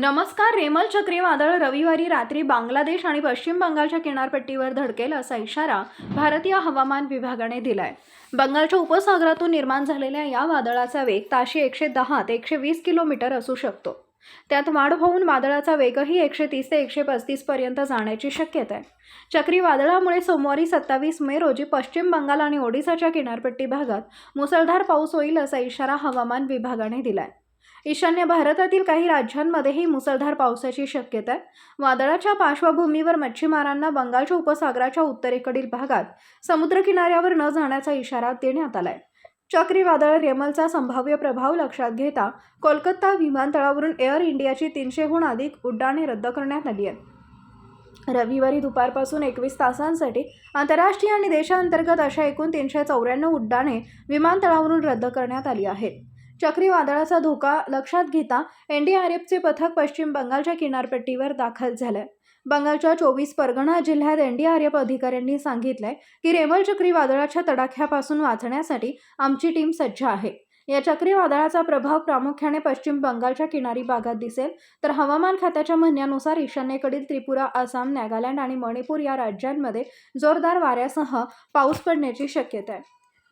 नमस्कार रेमल चक्रीवादळ रविवारी रात्री बांगलादेश आणि पश्चिम बंगालच्या किनारपट्टीवर धडकेल असा इशारा भारतीय हवामान विभागाने दिलाय. बंगालच्या उपसागरातून निर्माण झालेल्या या वादळाचा वेग ताशी एकशे दहा ते एकशे वीस किलोमीटर असू शकतो. त्यात वाढ होऊन वादळाचा वेगही एकशे तीस ते एकशे पस्तीस पर्यंत जाण्याची शक्यता आहे. चक्रीवादळामुळे सोमवारी सत्तावीस मे रोजी पश्चिम बंगाल आणि ओडिसाच्या किनारपट्टी भागात मुसळधार पाऊस होईल असा इशारा हवामान विभागाने दिलाय. ईशान्य भारतातील काही राज्यांमध्येही मुसळधार पावसाची शक्यता आहे. वादळाच्या पार्श्वभूमीवर मच्छीमारांना बंगालच्या उपसागराच्या उत्तरेकडील भागात समुद्रकिनाऱ्यावर न जाण्याचा इशारा देण्यात आलाय. चक्रीवादळ रेमलचा संभाव्य प्रभाव लक्षात घेता कोलकाता विमानतळावरून एअर इंडियाची तीनशेहून अधिक उड्डाणे रद्द करण्यात आली आहेत. रविवारी दुपारपासून एकवीस तासांसाठी आंतरराष्ट्रीय आणि देशांतर्गत अशा एकूण तीनशे चौऱ्याण्णव उड्डाणे विमानतळावरून रद्द करण्यात आली आहेत. चक्रीवादळाचा धोका लक्षात घेता एनडीआरएफचे पथक पश्चिम बंगालच्या किनारपट्टीवर दाखल झालंय. बंगालच्या चोवीस परगणा जिल्ह्यात एनडीआरएफ अधिकाऱ्यांनी सांगितलंय की रेमल चक्रीवादळाच्या तडाख्यापासून वाचण्यासाठी आमची टीम सज्ज आहे. या चक्रीवादळाचा प्रभाव प्रामुख्याने पश्चिम बंगालच्या किनारी भागात दिसेल. तर हवामान खात्याच्या म्हणण्यानुसार ईशान्येकडील त्रिपुरा आसाम नागालँड आणि मणिपूर या राज्यांमध्ये जोरदार वाऱ्यासह पाऊस पडण्याची शक्यता आहे.